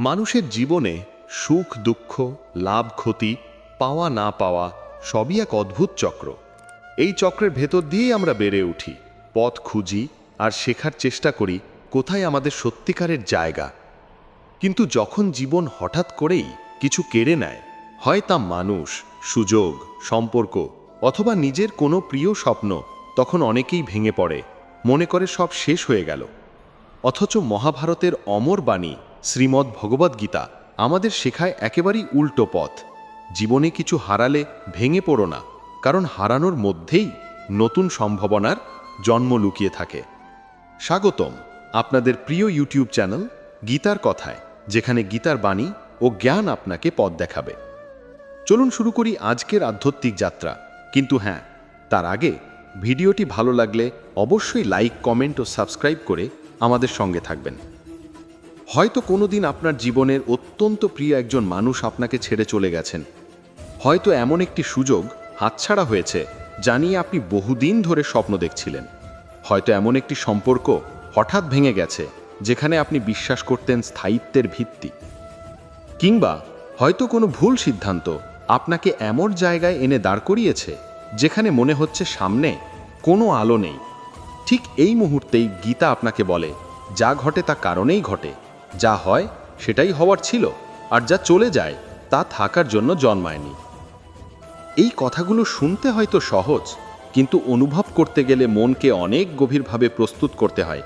মানুষের জীবনে সুখ, দুঃখ, লাভ, ক্ষতি, পাওয়া, না পাওয়া, সবই এক অদ্ভুত চক্র। এই চক্রের ভেতর দিয়েই আমরা বেড়ে উঠি, পথ খুঁজি আর শেখার চেষ্টা করি কোথায় আমাদের সত্যিকারের জায়গা। কিন্তু যখন জীবন হঠাৎ করেই কিছু কেড়ে নেয়, হয় তা মানুষ, সুযোগ, সম্পর্ক অথবা নিজের কোনো প্রিয় স্বপ্ন, তখন অনেকেই ভেঙে পড়ে, মনে করে সব শেষ হয়ে গেল। অথচ মহাভারতের অমর বাণী শ্রীমদ্ ভগবদ্গীতা আমাদের শেখায় একেবারেই উল্টো পথ। জীবনে কিছু হারালে ভেঙে পড়ো না, কারণ হারানোর মধ্যেই নতুন সম্ভাবনার জন্ম লুকিয়ে থাকে। স্বাগতম আপনাদের প্রিয় ইউটিউব চ্যানেল গীতার কথায়, যেখানে গীতার বাণী ও জ্ঞান আপনাকে পথ দেখাবে। চলুন শুরু করি আজকের আধ্যাত্মিক যাত্রা। কিন্তু হ্যাঁ তার আগে ভিডিওটি ভালো লাগলে অবশ্যই লাইক, কমেন্ট ও সাবস্ক্রাইব করে আমাদের সঙ্গে থাকবেন। হয়তো কোনোদিন আপনার জীবনের অত্যন্ত প্রিয় একজন মানুষ আপনাকে ছেড়ে চলে গেছেন। হয়তো এমন একটি সুযোগ হাতছাড়া হয়েছে জানিয়ে আপনি বহুদিন ধরে স্বপ্ন দেখছিলেন। হয়তো এমন একটি সম্পর্ক হঠাৎ ভেঙে গেছে যেখানে আপনি বিশ্বাস করতেন স্থায়িত্বের ভিত্তি। কিংবা হয়তো কোনো ভুল সিদ্ধান্ত আপনাকে এমন জায়গায় এনে দাঁড় করিয়েছে যেখানে মনে হচ্ছে সামনে কোনো আলো নেই। ঠিক এই মুহূর্তেই গীতা আপনাকে বলে, যা ঘটে তা কারণেই ঘটে। যা হয় সেটাই হওয়ার ছিল আর যা চলে যায় তা থাকার জন্য জন্মায়নি। এই কথাগুলো শুনতে হয়তো সহজ, কিন্তু অনুভব করতে গেলে মনকে অনেক গভীরভাবে প্রস্তুত করতে হয়।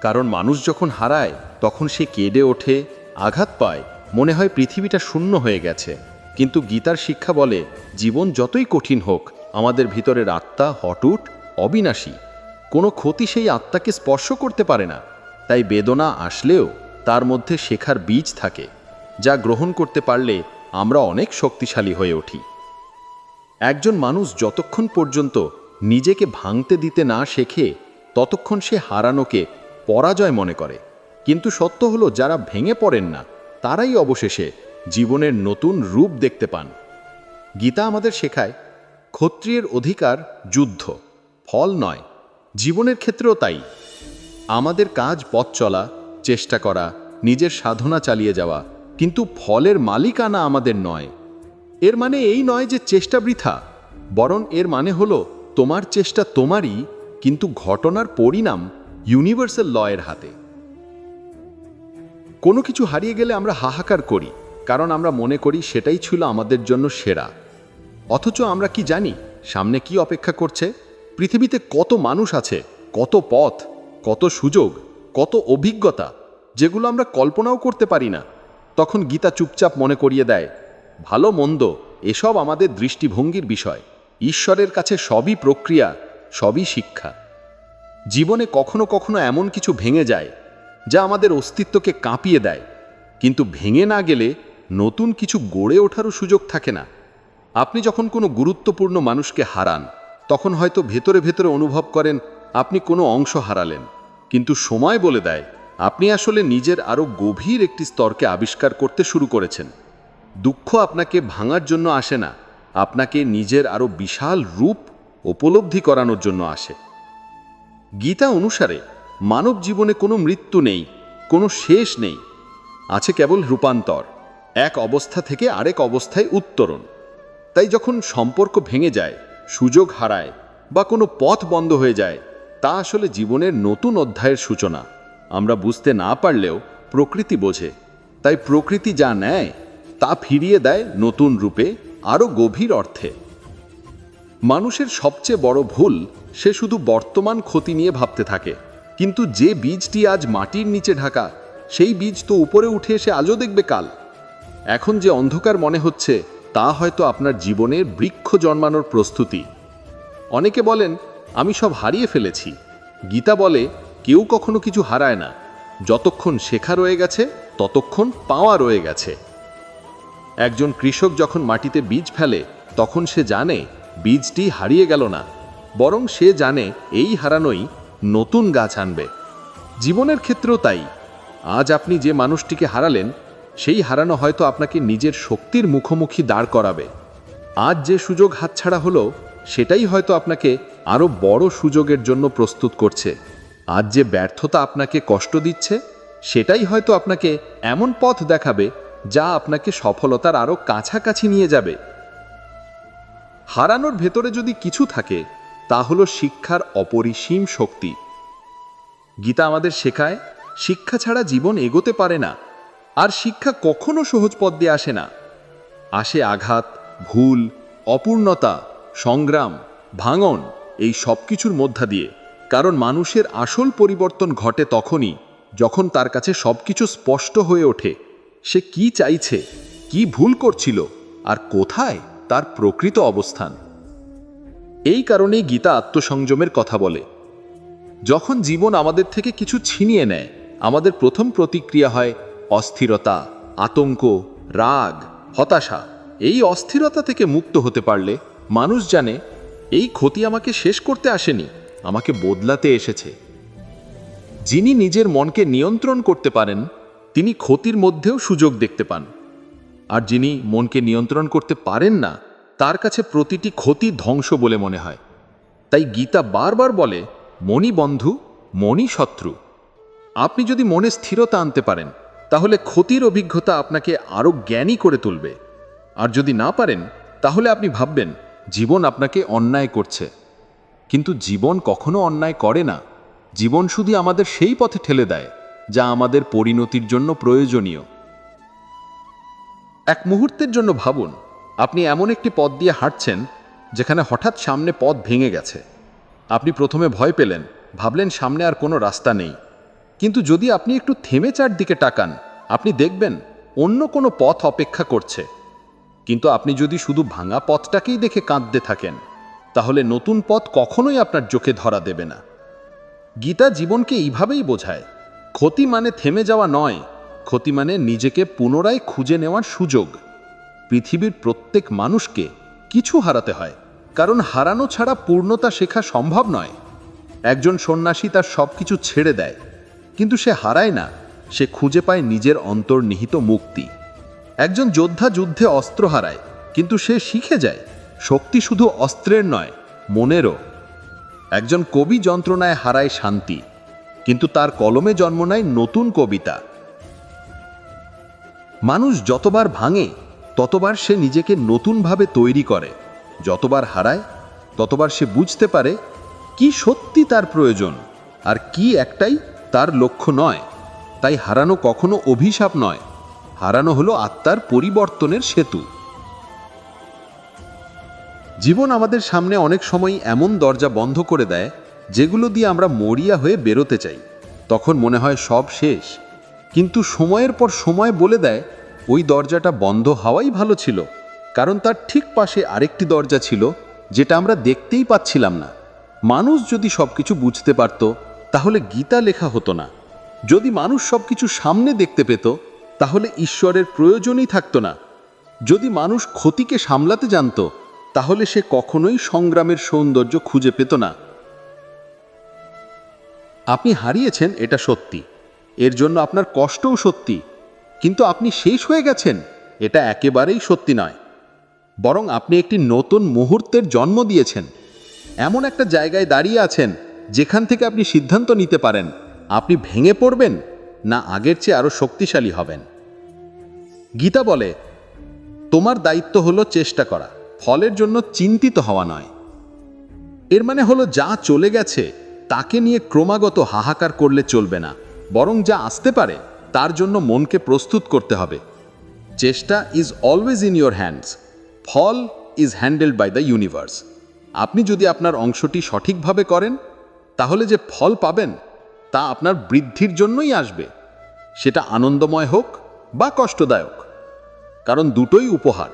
কারণ মানুষ যখন হারায়, তখন সে কেঁদে ওঠে, আঘাত পায়, মনে হয় পৃথিবীটা শূন্য হয়ে গেছে। কিন্তু গীতার শিক্ষা বলে, জীবন যতই কঠিন হোক, আমাদের ভিতরের আত্মা হটুট, অবিনাশী। কোনো ক্ষতি সেই আত্মাকে স্পর্শ করতে পারে না। তাই বেদনা আসলেও তার মধ্যে শেখার বীজ থাকে, যা গ্রহণ করতে পারলে আমরা অনেক শক্তিশালী হয়ে উঠি। একজন মানুষ যতক্ষণ পর্যন্ত নিজেকে ভাঙতে দিতে না শেখে, ততক্ষণ সে হারানোকে পরাজয় মনে করে। কিন্তু সত্য হলো, যারা ভেঙে পড়েন না, তারাই অবশেষে জীবনের নতুন রূপ দেখতে পান। গীতা আমাদের শেখায়, ক্ষত্রিয়ের অধিকার যুদ্ধ, ফল নয়, জীবনের ক্ষেত্রেও তাই। আমাদের কাজ পথ চলা চেষ্টা করা, নিজের সাধনা চালিয়ে যাওয়া, কিন্তু ফলের মালিকানা আমাদের নয়। এর মানে এই নয় যে চেষ্টা বৃথা, বরং এর মানে হলো তোমার চেষ্টা তোমারই, কিন্তু ঘটনার পরিণাম ইউনিভার্সাল লয়ের হাতে। কোনো কিছু হারিয়ে গেলে আমরা হাহাকার করি, কারণ আমরা মনে করি সেটাই ছিল আমাদের জন্য সেরা। অথচ আমরা কি জানি, সামনে কি অপেক্ষা করছে? পৃথিবীতে কত মানুষ আছে, কত পথ, কত সুযোগ, কত অভিজ্ঞতা যেগুলো আমরা কল্পনাও করতে পারি না, তখন গীতা চুপচাপ মনে করিয়ে দেয়, ভালো মন্দ, এসব আমাদের দৃষ্টিভঙ্গির বিষয়। ঈশ্বরের কাছে সবই প্রক্রিয়া, সবই শিক্ষা। জীবনে কখনো কখনো এমন কিছু ভেঙে যায়, যা আমাদের অস্তিত্বকে কাঁপিয়ে দেয়। কিন্তু ভেঙে না গেলে নতুন কিছু গড়ে ওঠারও সুযোগ থাকে না। আপনি যখন কোনো গুরুত্বপূর্ণ মানুষকে হারান, তখন হয়তো ভেতরে ভেতরে অনুভব করেন, আপনি কোনো অংশ হারালেন। কিন্তু সময় বলে দেয় আপনি আসলে নিজের আরও গভীর একটি স্তরকে আবিষ্কার করতে শুরু করেছেন। দুঃখ আপনাকে ভাঙার জন্য আসে না, আপনাকে নিজের আরও বিশাল রূপ উপলব্ধি করানোর জন্য আসে। গীতা অনুসারে মানব জীবনে কোনো মৃত্যু নেই, কোনো শেষ নেই, আছে কেবল রূপান্তর, এক অবস্থা থেকে আরেক অবস্থায় উত্তরণ। তাই যখন সম্পর্ক ভেঙে যায়, সুযোগ হারায় বা কোনো পথ বন্ধ হয়ে যায়, তা আসলে জীবনের নতুন অধ্যায়ের সূচনা। আমরা বুঝতে না পারলেও প্রকৃতি বোঝে। তাই প্রকৃতি যা নেয়, তা ফিরিয়ে দেয় নতুন রূপে, আরও গভীর অর্থে। মানুষের সবচেয়ে বড় ভুল, সে শুধু বর্তমান ক্ষতি নিয়ে ভাবতে থাকে। কিন্তু যে বীজটি আজ মাটির নিচে ঢাকা, সেই বীজ তো উপরে উঠে এসে আজও দেখবে কাল। এখন যে অন্ধকার মনে হচ্ছে, তা হয়তো আপনার জীবনের বৃক্ষ জন্মানোর প্রস্তুতি। অনেকে বলেন, আমি সব হারিয়ে ফেলেছি। গীতা বলে কেউ কখনো কিছু হারায় না। যতক্ষণ শেখা রয়ে গেছে, ততক্ষণ পাওয়া রয়ে গেছে। একজন কৃষক যখন মাটিতে বীজ ফেলে, তখন সে জানে বীজটি হারিয়ে গেল না। বরং সে জানে এই হারানোই নতুন গাছ আনবে। জীবনের ক্ষেত্রেও তাই। আজ আপনি যে মানুষটিকে হারালেন, সেই হারানো হয়তো আপনাকে নিজের শক্তির মুখোমুখি দাঁড় করাবে। আজ যে সুযোগ হাতছাড়া হলো, সেটাই হয়তো আপনাকে আরও বড় সুযোগের জন্য প্রস্তুত করছে। আজ যে ব্যর্থতা আপনাকে কষ্ট দিচ্ছে, সেটাই হয়তো আপনাকে এমন পথ দেখাবে যা আপনাকে সফলতার আরও কাছাকাছি নিয়ে যাবে। হারানোর ভেতরে যদি কিছু থাকে, তা হলো শিক্ষার অপরিসীম শক্তি। গীতা আমাদের শেখায়, শিক্ষা ছাড়া জীবন এগোতে পারে না, আর শিক্ষা কখনো সহজ পথ দিয়ে আসে না। আসে আঘাত, ভুল, অপূর্ণতা, সংগ্রাম, ভাঙন, এই সব কিছুর মধ্যা দিয়ে। কারণ মানুষের আসল পরিবর্তন ঘটে তখনই, যখন তার কাছে সব কিছু স্পষ্ট হয়ে ওঠে। সে কি চাইছে, কি ভুল করছিল, আর কোথায় তার প্রকৃত অবস্থান? এই কারণেই গীতা আত্মসংযমের কথা বলে। যখন জীবন আমাদের থেকে কিছু ছিনিয়ে নেয়, আমাদের প্রথম প্রতিক্রিয়া হয় অস্থিরতা, আতঙ্ক, রাগ, হতাশা। এই অস্থিরতা থেকে মুক্ত হতে পারলে মানুষ জানে, এই ক্ষতি আমাকে শেষ করতে আসেনি। আমাকে বদলাতে এসেছে। যিনি নিজের মনকে নিয়ন্ত্রণ করতে পারেন, তিনি ক্ষতির মধ্যেও সুযোগ দেখতে পান। আর যিনি মনকে নিয়ন্ত্রণ করতে পারেন না, তার কাছে প্রতিটি ক্ষতি ধ্বংস বলে মনে হয়। তাই গীতা বারবার বলে মনি বন্ধু মনি শত্রু। আপনি যদি মনে স্থিরতা আনতে পারেন, তাহলে ক্ষতির অভিজ্ঞতা আপনাকে আরও জ্ঞানী করে তুলবে। আর যদি না পারেন, তাহলে আপনি ভাববেন, জীবন আপনাকে অন্যায় করছে। কিন্তু জীবন কখনো অন্যায় করে না। জীবন শুধু আমাদের সেই পথে ঠেলে দেয়, যা আমাদের পরিণতির জন্য প্রয়োজনীয়। এক মুহূর্তের জন্য ভাবুন, আপনি এমন একটি পথ দিয়ে হাঁটছেন, যেখানে হঠাৎ সামনে পথ ভেঙে গেছে। আপনি প্রথমে ভয় পেলেন, ভাবলেন সামনে আর কোনো রাস্তা নেই। কিন্তু যদি আপনি একটু থেমে চারদিকে টাকান আপনি দেখবেন অন্য কোনো পথ অপেক্ষা করছে। কিন্তু আপনি যদি শুধু ভাঙা পথটাকেই দেখে কাঁদতে থাকেন তাহলে নতুন পথ কখনোই আপনার চোখে ধরা দেবে না। গীতা জীবনকে এইভাবেই বোঝায়, ক্ষতি মানে থেমে যাওয়া নয়, ক্ষতি মানে নিজেকে পুনরায় খুঁজে নেওয়ার সুযোগ। পৃথিবীর প্রত্যেক মানুষকে কিছু হারাতে হয়, কারণ হারানো ছাড়া পূর্ণতা শেখা সম্ভব নয়। একজন সন্ন্যাসী তার সব কিছু ছেড়ে দেয়, কিন্তু সে হারায় না, সে খুঁজে পায় নিজের অন্তর্নিহিত মুক্তি। একজন যোদ্ধা যুদ্ধে অস্ত্র হারায়, কিন্তু সে শিখে যায় শক্তি শুধু অস্ত্রের নয়, মনেরও। একজন কবি যন্ত্রণায় হারায় শান্তি, কিন্তু তার কলমে জন্ম নেয় নতুন কবিতা। মানুষ যতবার ভাঙে, ততবার সে নিজেকে নতুনভাবে তৈরি করে। যতবার হারায়, ততবার সে বুঝতে পারে কি সত্যি তার প্রয়োজন, আর কি একটাই তার লক্ষ্য নয়। তাই হারানো কখনো অভিশাপ নয়, হারানো হলো আত্মার পরিবর্তনের সেতু। জীবন আমাদের সামনে অনেক সময় এমন দরজা বন্ধ করে দেয়, যেগুলো দিয়ে আমরা মরিয়া হয়ে বেরোতে চাই। তখন মনে হয় সব শেষ। কিন্তু সময়ের পর সময় বলে দেয়, ওই দরজাটা বন্ধ হওয়াই ভালো ছিল, কারণ তার ঠিক পাশে আরেকটি দরজা ছিল, যেটা আমরা দেখতেই পাচ্ছিলাম না। মানুষ যদি সব কিছু বুঝতে পারত, তাহলে গীতা লেখা হতো না। যদি মানুষ সব কিছু সামনে দেখতে পেত, তাহলে ঈশ্বরের প্রয়োজনই থাকতো না। যদি মানুষ ক্ষতিকে সামলাতে জানতো তাহলে সে কখনোই সংগ্রামের সৌন্দর্য খুঁজে পেত না। আপনি হারিয়েছেন এটা সত্যি। এর জন্য আপনার কষ্টও সত্যি। কিন্তু আপনি শেষ হয়ে গেছেন। এটা একেবারেই সত্যি নয়। বরং আপনি একটি নতুন মুহূর্তের জন্ম দিয়েছেন। এমন একটা জায়গায় দাঁড়িয়ে আছেন, যেখান থেকে আপনি সিদ্ধান্ত নিতে পারেন, আপনি ভেঙে পড়বেন না আগের চেয়ে আরও শক্তিশালী হবেন। গীতা বলে, তোমার দায়িত্ব হলো চেষ্টা করা। ফলের জন্য চিন্তিত হওয়া নয়। এর মানে হলো যা চলে গেছে, তাকে নিয়ে ক্রমাগত হাহাকার করলে চলবে না, বরং যা আসতে পারে, তার জন্য মনকে প্রস্তুত করতে হবে। চেষ্টা is always in your hands fall is handled by the universe আপনি যদি আপনার অংশটি সঠিকভাবে করেন, তাহলে যে ফল পাবেন, তা আপনার বৃদ্ধির জন্যই আসবে। সেটা আনন্দময় হোক বা কষ্টদায়ক, কারণ দুটোই উপহার।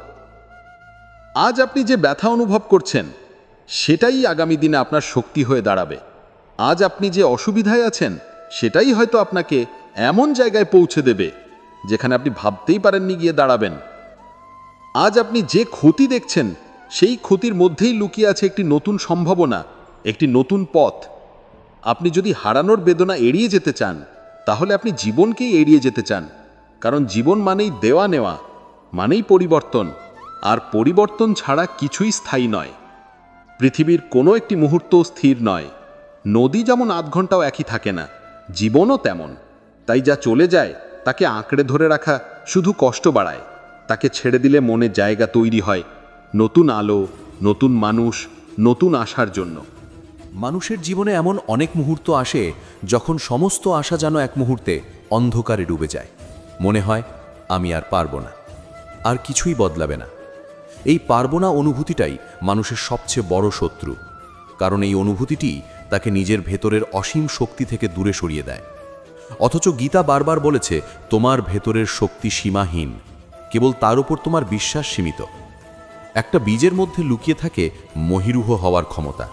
আজ আপনি যে ব্যথা অনুভব করছেন, সেটাই আগামী দিনে আপনার শক্তি হয়ে দাঁড়াবে। আজ আপনি যে অসুবিধায় আছেন, সেটাই হয়তো আপনাকে এমন জায়গায় পৌঁছে দেবে, যেখানে আপনি ভাবতেই পারেননি গিয়ে দাঁড়াবেন। আজ আপনি যে ক্ষতি দেখছেন, সেই ক্ষতির মধ্যেই লুকিয়ে আছে একটি নতুন সম্ভাবনা, একটি নতুন পথ। আপনি যদি হারানোর বেদনা এড়িয়ে যেতে চান, তাহলে আপনি জীবনকেই এড়িয়ে যেতে চান, কারণ জীবন মানেই দেওয়া নেওয়া, মানেই পরিবর্তন। আর পরিবর্তন ছাড়া কিছুই স্থায়ী নয়। পৃথিবীর কোনো একটি মুহূর্ত স্থির নয়। নদী যেমন আধ ঘন্টাও একই থাকে না, জীবনও তেমন। তাই যা চলে যায়, তাকে আঁকড়ে ধরে রাখা শুধু কষ্ট বাড়ায়। তাকে ছেড়ে দিলে মনে জায়গা তৈরি হয়, নতুন আলো, নতুন মানুষ, নতুন আশার জন্য। মানুষের জীবনে এমন অনেক মুহূর্ত আসে, যখন সমস্ত আশা যেন এক মুহূর্তে অন্ধকারে ডুবে যায়। মনে হয়, আমি আর পারব না। আর কিছুই বদলাবে না। এই পারব না অনুভূতিটাই মানুষের সবচেয়ে বড় শত্রু, কারণ এই অনুভূতিটি তাকে নিজের ভেতরের অসীম শক্তি থেকে দূরে সরিয়ে দেয়। অথচ গীতা বারবার বলেছে, তোমার ভেতরের শক্তি সীমাহীন, কেবল তার উপর তোমার বিশ্বাস সীমিত। একটা বীজের মধ্যে লুকিয়ে থাকে মহিরুহ হওয়ার ক্ষমতা।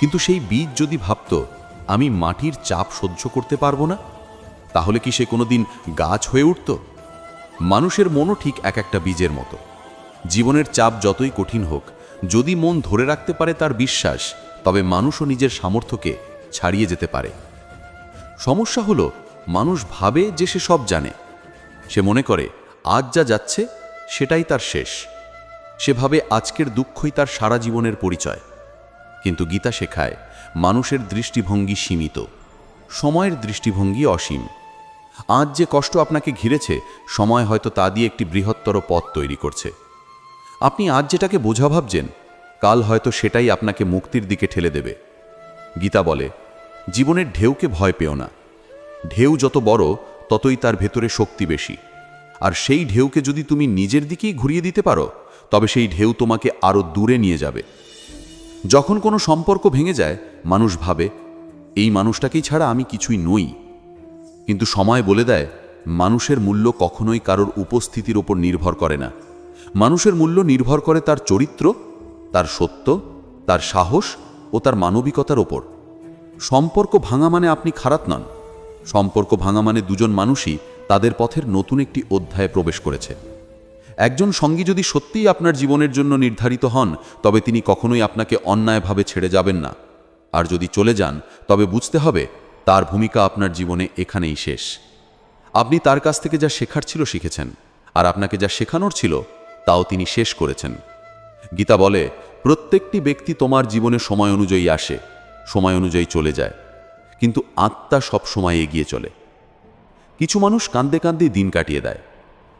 কিন্তু সেই বীজ যদি ভাবত, আমি মাটির চাপ সহ্য করতে পারব না, তাহলে কি সে কোনোদিন গাছ হয়ে উঠত? মানুষের মনও ঠিক এক একটা বীজের মতো। জীবনের চাপ যতই কঠিন হোক, যদি মন ধরে রাখতে পারে তার বিশ্বাস, তবে মানুষও নিজের সামর্থ্যকে ছাড়িয়ে যেতে পারে। সমস্যা হলো, মানুষ ভাবে যে সে সব জানে। সে মনে করে, আজ যা যাচ্ছে, সেটাই তার শেষ। সেভাবে আজকের দুঃখই তার সারা জীবনের পরিচয়। কিন্তু গীতা শেখায়, মানুষের দৃষ্টিভঙ্গি সীমিত, সময়ের দৃষ্টিভঙ্গি অসীম। আজ যে কষ্ট আপনাকে ঘিরেছে, সময় হয়তো তা দিয়ে একটি বৃহত্তর পথ তৈরি করছে। আপনি আজ যেটাকে বোঝা ভাবছেন, কাল হয়তো সেটাই আপনাকে মুক্তির দিকে ঠেলে দেবে। গীতা বলে, জীবনের ঢেউকে ভয় পেও না। ঢেউ যত বড়, ততই তার ভেতরে শক্তি বেশি। আর সেই ঢেউকে যদি তুমি নিজের দিকেই ঘুরিয়ে দিতে পারো, তবে সেই ঢেউ তোমাকে আরও দূরে নিয়ে যাবে। যখন কোনো সম্পর্ক ভেঙে যায়, মানুষ ভাবে, এই মানুষটাকেই ছাড়া আমি কিছুই নই। কিন্তু সময় বলে দেয়, মানুষের মূল্য কখনোই কারোর উপস্থিতির ওপর নির্ভর করে না। মানুষের মূল্য নির্ভর করে তার চরিত্র, তার সত্য, তার সাহস ও তার মানবিকতার ওপর। সম্পর্ক ভাঙা মানে আপনি খারাপ নন। সম্পর্ক ভাঙা মানে দুজন মানুষই তাদের পথের নতুন একটি অধ্যায়ে প্রবেশ করেছে। একজন সঙ্গী যদি সত্যিই আপনার জীবনের জন্য নির্ধারিত হন, তবে তিনি কখনোই আপনাকে অন্যায়ভাবে ছেড়ে যাবেন না। আর যদি চলে যান, তবে বুঝতে হবে তার ভূমিকা আপনার জীবনে এখানেই শেষ। আপনি তার কাছ থেকে যা শেখার ছিল শিখেছেন, আর আপনাকে যা শেখানোর ছিল তাও তিনি শেষ করেছেন। গীতা বলে, প্রত্যেকটি ব্যক্তি তোমার জীবনে সময় অনুযায়ী আসে, সময় অনুযায়ী চলে যায়, কিন্তু আত্মা সব সময় এগিয়ে চলে। কিছু মানুষ কান্দে কান্দে দিন কাটিয়ে দেয়।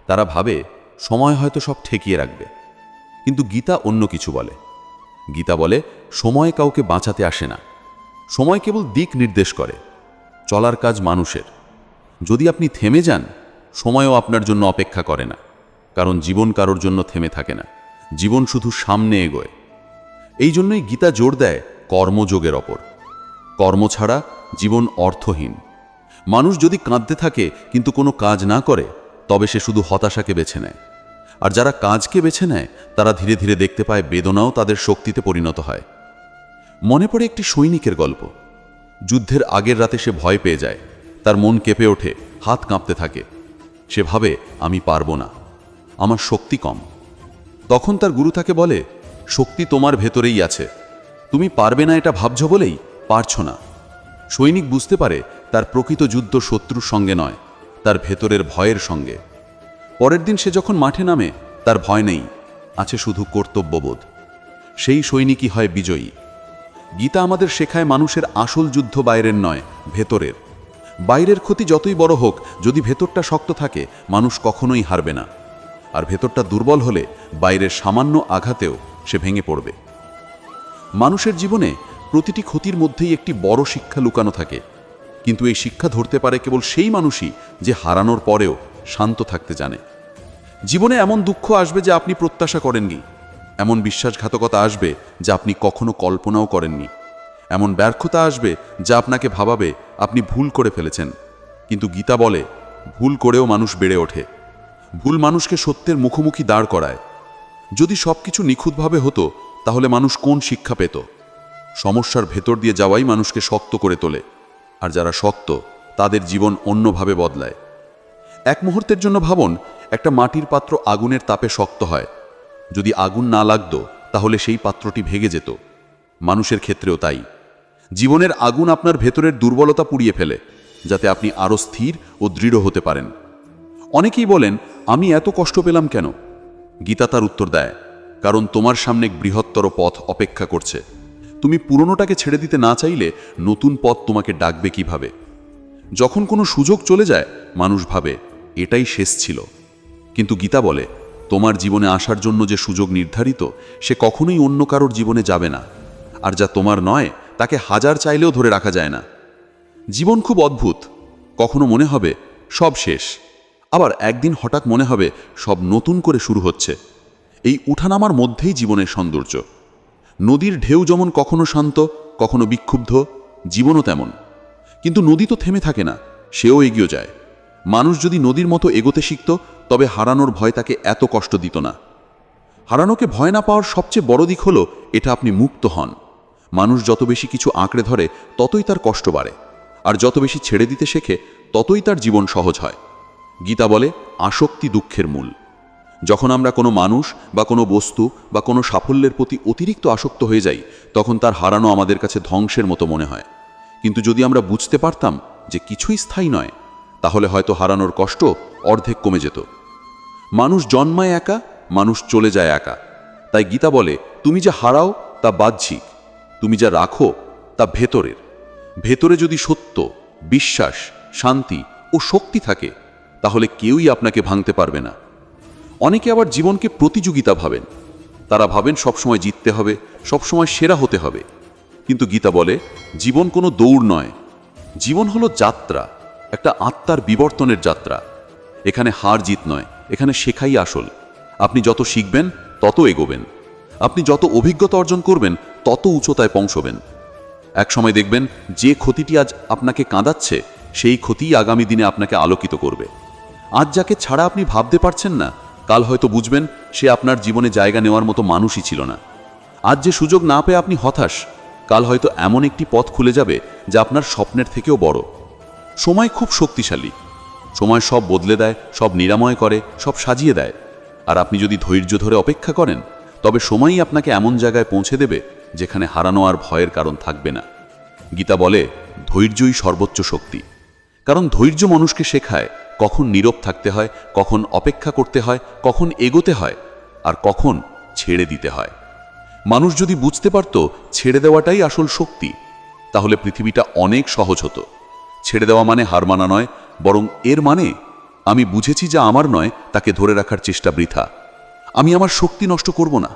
তারা ভাবে, সময় হয়তো সব ঠেকিয়ে রাখবে। কিন্তু গীতা অন্য কিছু বলে। গীতা বলে, সময় কাউকে বাঁচাতে আসে না। সময় কেবল দিক নির্দেশ করে। চলার কাজ মানুষের। যদি আপনি থেমে যান, সময়ও আপনার জন্য অপেক্ষা করে না। কারণ জীবন কারোর জন্য থেমে থাকে না। জীবন শুধু সামনে এগোয়। এই জন্যই গীতা জোর দেয় কর্মযোগের ওপর। কর্ম ছাড়া জীবন অর্থহীন। মানুষ যদি কাঁদতে থাকে, কিন্তু কোনো কাজ না করে, তবে সে শুধু হতাশাকে বেছে নেয়। আর যারা কাজকে বেছে নেয়, তারা ধীরে ধীরে দেখতে পায় বেদনাও তাদের শক্তিতে পরিণত হয়। মনে পড়ে একটি সৈনিকের গল্প। যুদ্ধের আগের রাতে সে ভয় পেয়ে যায়। তার মন কেঁপে ওঠে, হাত কাঁপতে থাকে। সে ভাবে, আমি পারব না। আমার শক্তি কম। তখন তার গুরু তাকে বলে, শক্তি তোমার ভেতরেই আছে। তুমি পারবে না এটা ভাবছ বলেই পারছ না। সৈনিক বুঝতে পারে তার প্রকৃত যুদ্ধ শত্রুর সঙ্গে নয়, তার ভেতরের ভয়ের সঙ্গে। পরের দিন সে যখন মাঠে নামে, তার ভয় নেই, আছে শুধু কর্তব্যবোধ। সেই সৈনিকই হয় বিজয়ী। গীতা আমাদের শেখায় মানুষের আসল যুদ্ধ বাইরের নয়, ভেতরের। বাইরের ক্ষতি যতই বড় হোক, যদি ভেতরটা শক্ত থাকে, মানুষ কখনোই হারবে না। আর ভেতরটা দুর্বল হলে বাইরের সামান্য আঘাতেও সে ভেঙে পড়বে। মানুষের জীবনে প্রতিটি ক্ষতির মধ্যেই একটি বড় শিক্ষা লুকানো থাকে। কিন্তু এই শিক্ষা ধরতে পারে কেবল সেই মানুষই যে হারানোর পরেও শান্ত থাকতে জানে। জীবনে এমন দুঃখ আসবে যে আপনি প্রত্যাশা করেননি। এমন বিশ্বাসঘাতকতা আসবে যা আপনি কখনো কল্পনাও করেননি। এমন ব্যর্থতা আসবে যা আপনাকে ভাবাবে আপনি ভুল করে ফেলেছেন। কিন্তু গীতা বলে, ভুল করেও মানুষ বেড়ে ওঠে। ভুল মানুষকে সত্যের মুখোমুখি দাঁড় করায়। যদি সব কিছু নিখুঁতভাবে হতো, তাহলে মানুষ কোন শিক্ষা পেত? সমস্যার ভেতর দিয়ে যাওয়াই মানুষকে শক্ত করে তোলে, আর যারা শক্ত, তাদের জীবন অন্যভাবে বদলায়। এক মুহূর্তের জন্য ভাবুন, একটা মাটির পাত্র আগুনের তাপে শক্ত হয়। যদি আগুন না লাগতো, তাহলে সেই পাত্রটি ভেঙে যেত। মানুষের ক্ষেত্রেও তাই। জীবনের আগুন আপনার ভেতরের দুর্বলতা পুড়িয়ে ফেলে, যাতে আপনি আরও স্থির ও দৃঢ় হতে পারেন। অনেকেই বলেন, আমি এত কষ্ট পেলাম কেন? গীতা তার উত্তর দেয়, কারণ তোমার সামনে বৃহত্তর পথ অপেক্ষা করছে। তুমি পুরনোটাকে ছেড়ে দিতে না চাইলে নতুন পথ তোমাকে ডাকবে কীভাবে? যখন কোনো সুযোগ চলে যায়, মানুষ ভাবে, এটাই শেষ ছিল। কিন্তু গীতা বলে, তোমার জীবনে আসার জন্য যে সুযোগ নির্ধারিত, সে কখনোই অন্য কারোর জীবনে যাবে না। আর যা তোমার নয়, তাকে হাজার চাইলেও ধরে রাখা যায় না। জীবন খুব অদ্ভুত। কখনো মনে হবে, সব শেষ। আবার একদিন হঠাৎ মনে হবে সব নতুন করে শুরু হচ্ছে। এই উঠানামার মধ্যেই জীবনের সৌন্দর্য। নদীর ঢেউ যেমন কখনো শান্ত, কখনো বিক্ষুব্ধ, জীবনও তেমন। কিন্তু নদী তো থেমে থাকে না, সেও এগিয়ে যায়। মানুষ যদি নদীর মতো এগোতে শিখত, তবে হারানোর ভয় তাকে এত কষ্ট দিত না। হারানোকে ভয় না পাওয়ার সবচেয়ে বড় দিক হলো, এটা আপনি মুক্ত হন। মানুষ যত বেশি কিছু আঁকড়ে ধরে, ততই তার কষ্ট বাড়ে। আর যত বেশি ছেড়ে দিতে শেখে, ততই তার জীবন সহজ হয়। গীতা বলে আসক্তি দুঃখের মূল। যখন আমরা কোনো মানুষ বা কোনো বস্তু বা কোনো সাফল্যের প্রতি অতিরিক্ত আসক্ত হয়ে যাই, তখন তার হারানো আমাদের কাছে ধ্বংসের মতো মনে হয়। কিন্তু যদি আমরা বুঝতে পারতাম যে কিছুই স্থায়ী নয়, তাহলে হয়তো হারানোর কষ্ট অর্ধেক কমে যেত। মানুষ জন্মায় একা, মানুষ চলে যায় একা। তাই গীতা বলে, তুমি যা হারাও, তা বাহ্যিক তুমি যা রাখো, তা ভেতরের। ভেতরে যদি সত্য, বিশ্বাস, শান্তি ও শক্তি থাকে তাহলে কেউই আপনাকে ভাঙতে পারবে না। অনেকে আবার জীবনকে প্রতিযোগিতা ভাবেন। তারা ভাবেন সবসময় জিততে হবে, সবসময় সেরা হতে হবে। কিন্তু গীতা বলে, জীবন কোনো দৌড় নয়। জীবন হলো যাত্রা, একটা আত্মার বিবর্তনের যাত্রা। এখানে হার জিত নয়, এখানে শেখাই আসল। আপনি যত শিখবেন, তত এগোবেন। আপনি যত অভিজ্ঞতা অর্জন করবেন, তত উচ্চতায় পৌঁছবেন। এক সময় দেখবেন, যে ক্ষতিটি আজ আপনাকে কাঁদাচ্ছে, সেই ক্ষতিই আগামী দিনে আপনাকে আলোকিত করবে। আজ যাকে ছাড়া আপনি ভাবতে পারছেন না, কাল হয়তো বুঝবেন সে আপনার জীবনে জায়গা নেওয়ার মতো মানুষই ছিল না। আজ যে সুযোগ না পেয়ে আপনি হতাশ, কাল হয়তো এমন একটি পথ খুলে যাবে যা আপনার স্বপ্নের থেকেও বড়। সময় খুব শক্তিশালী। সময় সব বদলে দেয়, সব নিরাময় করে, সব সাজিয়ে দেয়। আর আপনি যদি ধৈর্য ধরে অপেক্ষা করেন, তবে সময়ই আপনাকে এমন জায়গায় পৌঁছে দেবে যেখানে হারানো আর ভয়ের কারণ থাকবে না। গীতা বলে, ধৈর্যই সর্বোচ্চ শক্তি। কারণ ধৈর্য মানুষকে শেখায় কখন নীরব থাকতে হয়, কখন অপেক্ষা করতে হয়, কখন এগোতে হয়, আর কখন ছেড়ে দিতে হয়। মানুষ যদি বুঝতে পারত, ছেড়ে দেওয়াটাই আসল শক্তি, তাহলে পৃথিবীটা অনেক সহজ হতো। ছেড়ে দেওয়া মানে হার মানা নয়, বরং এর মানে আমি বুঝেছি যা আমার নয়, তাকে ধরে রাখার চেষ্টা বৃথা। আমি আমার শক্তি নষ্ট করব না,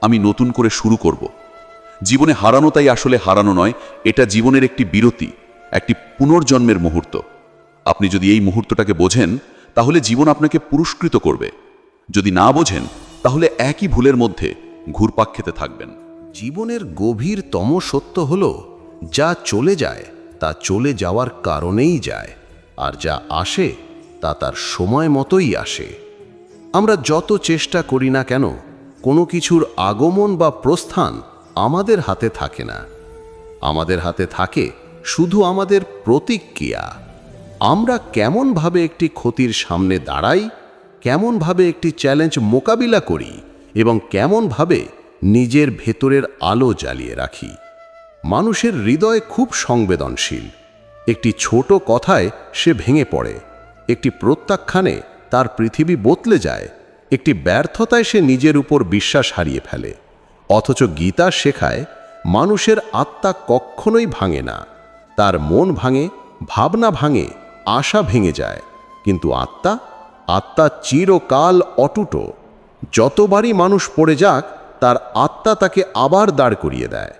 আমি নতুন করে শুরু করব। জীবনে হারানো তাই আসলে হারানো নয়, এটা জীবনের একটি বিরতি, একটি পুনর্জন্মের মুহূর্ত। আপনি যদি এই মুহূর্তটাকে বোঝেন, তাহলে জীবন আপনাকে পুরস্কৃত করবে। যদি না বোঝেন, তাহলে একই ভুলের মধ্যে ঘুরপাক খেতে থাকবেন। জীবনের গভীরতম সত্য হল, যা চলে যায়, তা চলে যাওয়ার কারণেই যায়, আর যা আসে, তা তার সময় মতোই আসে। আমরা যত চেষ্টা করি না কেন, কোনো কিছুর আগমন বা প্রস্থান আমাদের হাতে থাকে না। আমাদের হাতে থাকে শুধু আমাদের প্রতিক্রিয়া। আমরা কেমনভাবে একটি ক্ষতির সামনে দাঁড়াই, কেমনভাবে একটি চ্যালেঞ্জ মোকাবিলা করি এবং কেমনভাবে নিজের ভেতরের আলো জ্বালিয়ে রাখি। মানুষের হৃদয় খুব সংবেদনশীল। একটি ছোট কথায় সে ভেঙে পড়ে, একটি প্রত্যাখ্যানে তার পৃথিবী বদলে যায়, একটি ব্যর্থতায় সে নিজের উপর বিশ্বাস হারিয়ে ফেলে। অথচ গীতা শেখায়, মানুষের আত্মা কখনোই ভাঙে না, তার মন ভাঙে, ভাবনা ভাঙে আশা ভেঙে যায়। কিন্তু আত্মা আত্মা চিরকাল অটুট। যতবারই মানুষ পড়ে যাক, তার আত্মা তাকে আবার দাঁড় করিয়ে দেয়।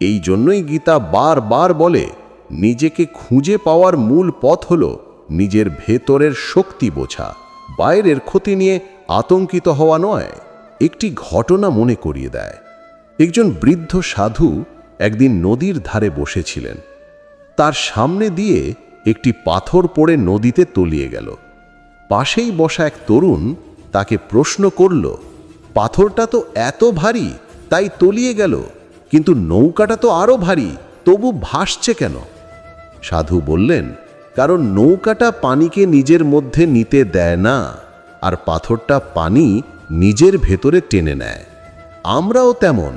এই জন্যই গীতা বারবার বলে, নিজেকে খুঁজে পাওয়ার মূল পথ হল নিজের ভেতরের শক্তি বোঝা। বাইরের ক্ষতি নিয়ে আতঙ্কিত হওয়া নয়, একটি ঘটনা মনে করিয়ে দেয়। একজন বৃদ্ধ সাধু একদিন নদীর ধারে বসেছিলেন। তার সামনে দিয়ে একটি পাথর পড়ে নদীতে তলিয়ে গেল। পাশেই বসা এক তরুণ তাকে প্রশ্ন করল, পাথরটা তো এত ভারী, তাই তলিয়ে গেল, কিন্তু নৌকাটা তো আরও ভারী, তবু ভাসছে কেন? সাধু বললেন, কারণ নৌকাটা পানিকে নিজের মধ্যে নিতে দেয় না, আর পাথরটা পানি নিজের ভেতরে টেনে নেয়। আমরাও তেমন,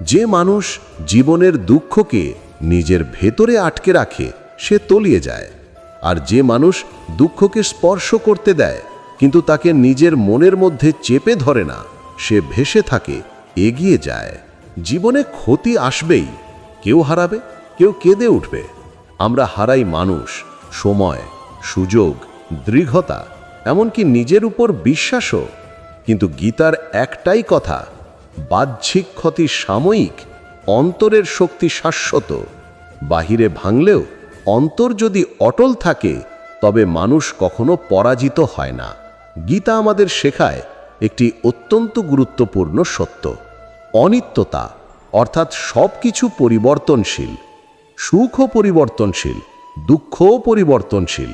যে মানুষ জীবনের দুঃখকে নিজের ভেতরে আটকে রাখে সে তলিয়ে যায়। আর যে মানুষ দুঃখকে স্পর্শ করতে দেয়, কিন্তু তাকে নিজের মনের মধ্যে চেপে ধরে না, সে ভেসে থাকে, এগিয়ে যায়। জীবনে ক্ষতি আসবেই, কেউ হারাবে, কেউ কেঁদে উঠবে। আমরা হারাই মানুষ, সময়, সুযোগ, দৃঢ়তা, এমনকি নিজের উপর বিশ্বাসও। কিন্তু গীতার একটাই কথা, বাহ্যিক ক্ষতি সাময়িক, অন্তরের শক্তি শাশ্বত। বাহিরে ভাঙলেও অন্তর যদি অটল থাকে, তবে মানুষ কখনো পরাজিত হয় না। গীতা আমাদের শেখায় একটি অত্যন্ত গুরুত্বপূর্ণ সত্য। অনিত্যতা, অর্থাৎ সব কিছু পরিবর্তনশীল। সুখও পরিবর্তনশীল, দুঃখও পরিবর্তনশীল।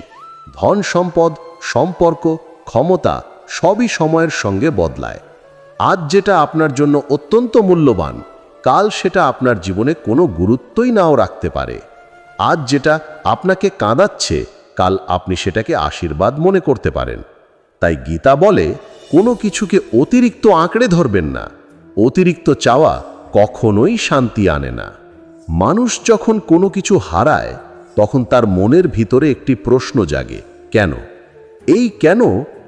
ধন সম্পদ, সম্পর্ক, ক্ষমতা সবই সময়ের সঙ্গে বদলায়। আজ যেটা আপনার জন্য অত্যন্ত মূল্যবান, কাল সেটা আপনার জীবনে কোনো গুরুত্বই নাও রাখতে পারে। আজ যেটা আপনাকে কাঁদাচ্ছে, কাল আপনি সেটাকে আশীর্বাদ মনে করতে পারেন। তাই গীতা বলে, কোনো কিছুকে অতিরিক্ত আঁকড়ে ধরবেন না। অতিরিক্ত চাওয়া কখনোই শান্তি আনে না। মানুষ যখন কোনো কিছু হারায়, তখন তার মনের ভিতরে একটি প্রশ্ন জাগে, কেন? এই কেন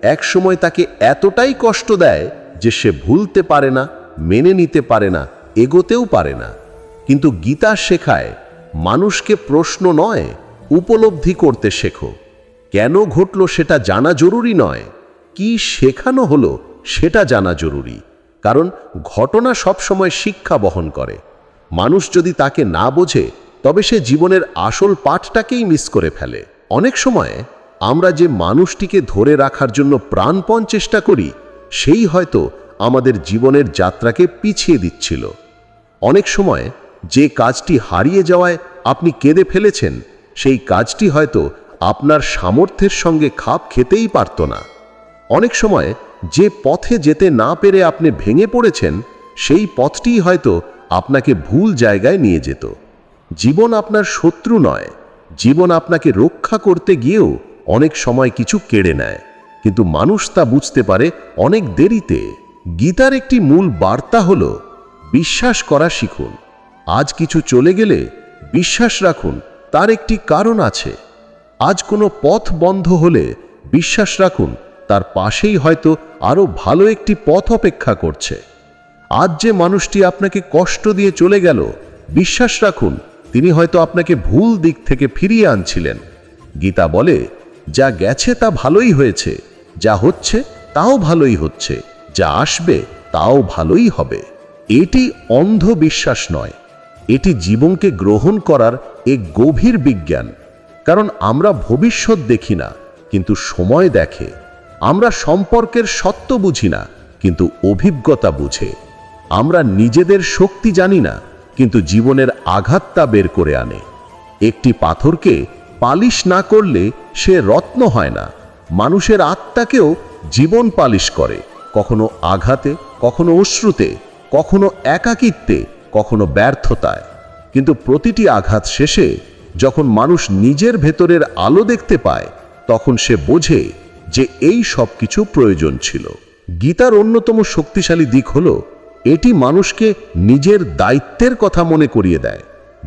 একসময় তাকে এতটাই কষ্ট দেয় যে সে ভুলতে পারে না, মেনে নিতে পারে না, এগোতেও পারে না। কিন্তু গীতা শেখায় মানুষকে প্রশ্ন নয়, উপলব্ধি করতে শেখো। কেন ঘটল সেটা জানা জরুরি নয়। কি শেখানো হলো সেটা জানা জরুরি। কারণ ঘটনা সবসময় শিক্ষা বহন করে। মানুষ যদি তাকে না বোঝে, তবে সে জীবনের আসল পাঠটাকেই মিস করে ফেলে। অনেক সময় আমরা যে মানুষটিকে ধরে রাখার জন্য প্রাণপণ চেষ্টা করি, সেই হয়তো আমাদের জীবনের যাত্রাকে পিছিয়ে দিচ্ছিল। অনেক সময় যে কাজটি হারিয়ে যাওয়ায় আপনি কেঁদে ফেলেছেন, সেই কাজটি হয়তো আপনার সামর্থ্যের সঙ্গে খাপ খেতেই পারত না। অনেক সময় যে পথে যেতে না পেরে আপনি ভেঙে পড়েছেন, সেই পথটিই হয়তো আপনাকে ভুল জায়গায় নিয়ে যেত। জীবন আপনার শত্রু নয়, জীবন আপনাকে রক্ষা করতে গিয়েও অনেক সময় কিছু কেড়ে নেয়। কিন্তু মানুষ তা বুঝতে পারে অনেক দেরিতে। গীতার একটি মূল বার্তা হল, বিশ্বাস করা শিখুন। আজ কিছু চলে গেলে বিশ্বাস রাখুন, তার একটি কারণ আছে। আজ কোনো পথ বন্ধ হলে বিশ্বাস রাখুন, তার পাশেই হয়তো আরও ভালো একটি পথ অপেক্ষা করছে। আজ যে মানুষটি আপনাকে কষ্ট দিয়ে চলে গেল, বিশ্বাস রাখুন, তিনি হয়তো আপনাকে ভুল দিক থেকে ফিরিয়ে আনছিলেন। গীতা বলে, যা গেছে তা ভালোই হয়েছে, যা হচ্ছে তাও ভালোই হচ্ছে, যা আসবে তাও ভালোই হবে। এটি অন্ধ বিশ্বাস নয়। এটি জীবনকে গ্রহণ করার এক গভীর বিজ্ঞান। কারণ আমরা ভবিষ্যৎ দেখি না, কিন্তু সময় দেখে। আমরা সম্পর্কের সত্য বুঝি না, কিন্তু অভিজ্ঞতা বুঝে। আমরা নিজেদের শক্তি জানি না, কিন্তু জীবনের আঘাতটা বের করে আনে। একটি পাথরকে পালিশ না করলে সে রত্ন হয় না। মানুষের আত্মাকেও জীবন পালিশ করে, কখনো আঘাতে, কখনো অশ্রুতে, কখনো একাকিত্বে। কখনো ব্যর্থতায়, কিন্তু প্রতিটি আঘাত শেষে যখন মানুষ নিজের ভেতরের আলো দেখতে পায়, তখন সে বোঝে যে এই সব কিছু প্রয়োজন ছিল। গীতার অন্যতম শক্তিশালী দিক হল, এটি মানুষকে নিজের দায়িত্বের কথা মনে করিয়ে দেয়।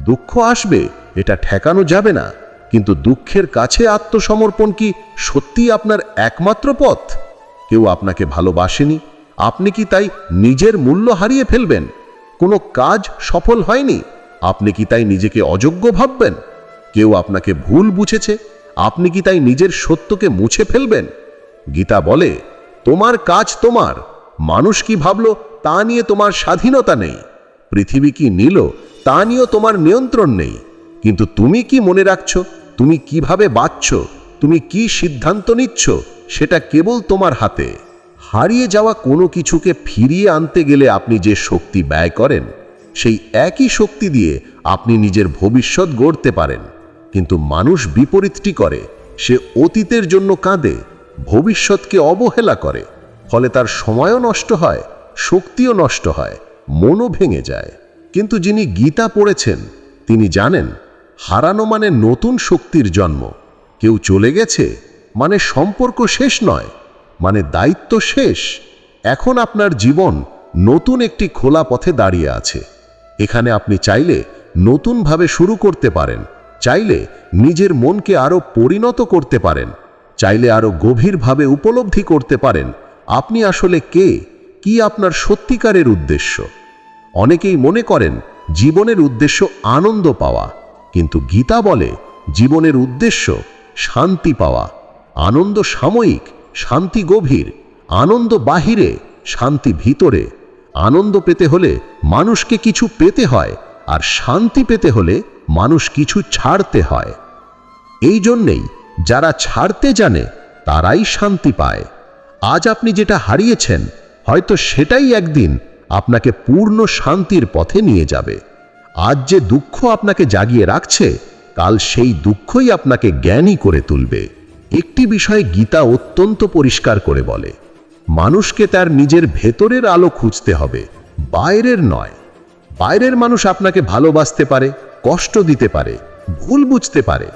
দুঃখ আসবে, এটা ঠেকানো যাবে না, কিন্তু দুঃখের কাছে আত্মসমর্পণ কি সত্যি আপনার একমাত্র পথ? কেউ আপনাকে ভালোবাসেনি, আপনি কি তাই নিজের মূল্য হারিয়ে ফেলবেন? কোনো কাজ সফল হয়নি। আপনি কি তাই নিজেকে অযোগ্য ভাববেন? কেউ আপনাকে ভুল বুঝেছে। আপনি কি তাই নিজের সত্যকে মুছে ফেলবেন? গীতা বলে, তোমার কাজ তোমার। মানুষ কি ভাবল তা নিয়ে তোমার স্বাধীনতা নেই। পৃথিবী কি নিল তা নিয়েও তোমার নিয়ন্ত্রণ নেই। কিন্তু তুমি কি মনে রাখছ? তুমি কীভাবে বাঁচছ? তুমি কি সিদ্ধান্ত নিচ্ছ? সেটা কেবল তোমার হাতে। হারিয়ে যাওয়া কোনো কিছুকে ফিরিয়ে আনতে গেলে আপনি যে শক্তি ব্যয় করেন, সেই একই শক্তি দিয়ে আপনি নিজের ভবিষ্যৎ গড়তে পারেন। কিন্তু মানুষ বিপরীতটি করে, সে অতীতের জন্য কাঁদে, ভবিষ্যৎকে অবহেলা করে, ফলে তার সময়ও নষ্ট হয়, শক্তিও নষ্ট হয়, মনও ভেঙে যায়। কিন্তু যিনি গীতা পড়েছেন, তিনি জানেন, হারানো মানে নতুন শক্তির জন্ম। কেউ চলে গেছে মানে সম্পর্ক শেষ নয়। মানে দায়িত্ব শেষ। এখন আপনার জীবন নতুন একটি খোলা পথে দাঁড়িয়ে আছে। এখানে আপনি চাইলে নতুনভাবে শুরু করতে পারেন। চাইলে নিজের মনকে আরও পরিণত করতে পারেন। চাইলে আরও গভীরভাবে উপলব্ধি করতে পারেন, আপনি আসলে কে? কি আপনার সত্যিকারের উদ্দেশ্য? অনেকেই মনে করেন জীবনের উদ্দেশ্য আনন্দ পাওয়া, কিন্তু গীতা বলে জীবনের উদ্দেশ্য শান্তি পাওয়া। আনন্দ সাময়িক শান্তি গভীর, আনন্দ বাহিরে, শান্তি ভিতরে। আনন্দ পেতে হলে মানুষকে কিছু পেতে হয়, আর শান্তি পেতে হলে মানুষ কিছু ছাড়তে হয়। এই জন্যেই যারা ছাড়তে জানে, তারাই শান্তি পায়। আজ আপনি যেটা হারিয়েছেন, হয়তো সেটাই একদিন আপনাকে পূর্ণ শান্তির পথে নিয়ে যাবে। আজ যে দুঃখ আপনাকে জাগিয়ে রাখছে, কাল সেই দুঃখই আপনাকে জ্ঞানী করে তুলবে। একটি বিষয়ে গীতা অত্যন্ত পরিষ্কার করে বলে, মানুষকে তার নিজের ভেতরের আলো খুঁজতে হবে, বাইরের নয়। বাইরের মানুষ আপনাকে ভালোবাসতে পারে, কষ্ট দিতে পারে, ভুল বুঝতে পারে।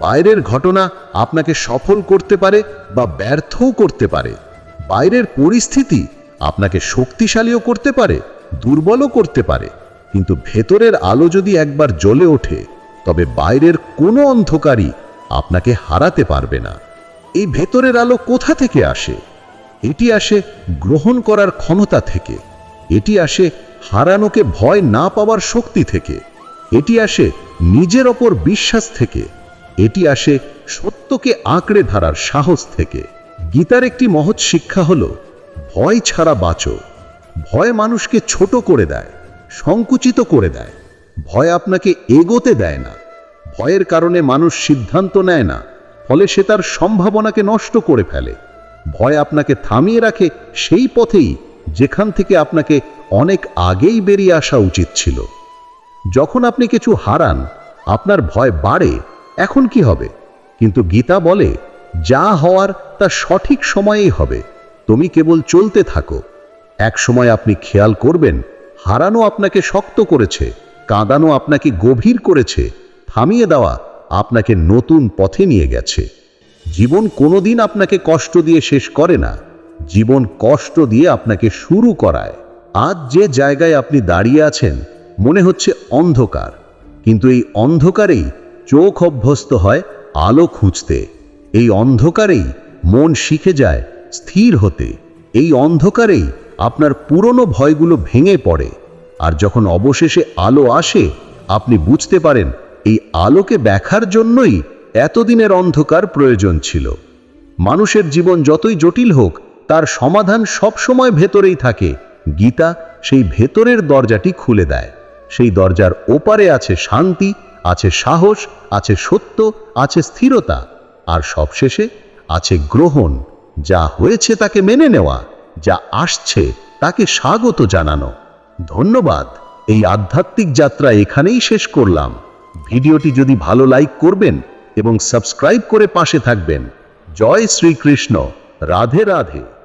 বাইরের ঘটনা আপনাকে সফল করতে পারে বা ব্যর্থও করতে পারে। বাইরের পরিস্থিতি আপনাকে শক্তিশালীও করতে পারে, দুর্বলও করতে পারে। কিন্তু ভেতরের আলো যদি একবার জ্বলে ওঠে, তবে বাইরের কোনো অন্ধকারই আপনাকে হারাতে পারবে না। এই ভেতরের আলো কোথা থেকে আসে? এটি আসে গ্রহণ করার ক্ষমতা থেকে। এটি আসে হারানোকে ভয় না পাওয়ার শক্তি থেকে। এটি আসে নিজের ওপর বিশ্বাস থেকে। এটি আসে সত্যকে আঁকড়ে ধরার সাহস থেকে। গীতার একটি মহৎ শিক্ষা হল, ভয় ছাড়া বাঁচো। ভয় মানুষকে ছোট করে দেয়, সংকুচিত করে দেয়। ভয় আপনাকে এগোতে দেয় না। ভয়ের কারণে মানুষ সিদ্ধান্ত নেয় না, ফলে সে তার সম্ভাবনাকে নষ্ট করে ফেলে। ভয় আপনাকে থামিয়ে রাখে সেই পথেই যেখান থেকে আপনাকে অনেক আগেই বেরিয়ে আসা উচিত ছিল। যখন আপনি কিছু হারান, আপনার ভয় বাড়ে, এখন কি হবে? কিন্তু গীতা বলে, যা হওয়ার তা সঠিক সময়েই হবে। তুমি কেবল চলতে থাকো। এক সময় আপনি খেয়াল করবেন, হারানো আপনাকে শক্ত করেছে, কাঁদানো আপনাকে গভীর করেছে থামিয়ে দেওয়া আপনাকে নতুন পথে নিয়ে গেছে। জীবন কোনোদিন আপনাকে কষ্ট দিয়ে শেষ করে না। জীবন কষ্ট দিয়ে আপনাকে শুরু করায়। আজ যে জায়গায় আপনি দাঁড়িয়ে আছেন, মনে হচ্ছে অন্ধকার। কিন্তু এই অন্ধকারেই চোখ অভ্যস্ত হয় আলো খুঁজতে। এই অন্ধকারেই মন শিখে যায় স্থির হতে। এই অন্ধকারেই আপনার পুরনো ভয়গুলো ভেঙে পড়ে। আর যখন অবশেষে আলো আসে, আপনি বুঝতে পারেন এই আলোকে দেখার জন্যই এতদিনের অন্ধকার প্রয়োজন ছিল। মানুষের জীবন যতই জটিল হোক, তার সমাধান সবসময় ভেতরেই থাকে। গীতা সেই ভেতরের দরজাটি খুলে দেয়। সেই দরজার ওপারে আছে শান্তি, আছে সাহস, আছে সত্য, আছে স্থিরতা, আর সবশেষে আছে গ্রহণ। যা হয়েছে তাকে মেনে নেওয়া, যা আসছে তাকে স্বাগত জানানো। ধন্যবাদ। এই আধ্যাত্মিক যাত্রা এখানেই শেষ করলাম। ভিডিওটি যদি ভালো লাইক করবেন এবং সাবস্ক্রাইব করে পাশে থাকবেন। জয় শ্রীকৃষ্ণ। রাধে রাধে।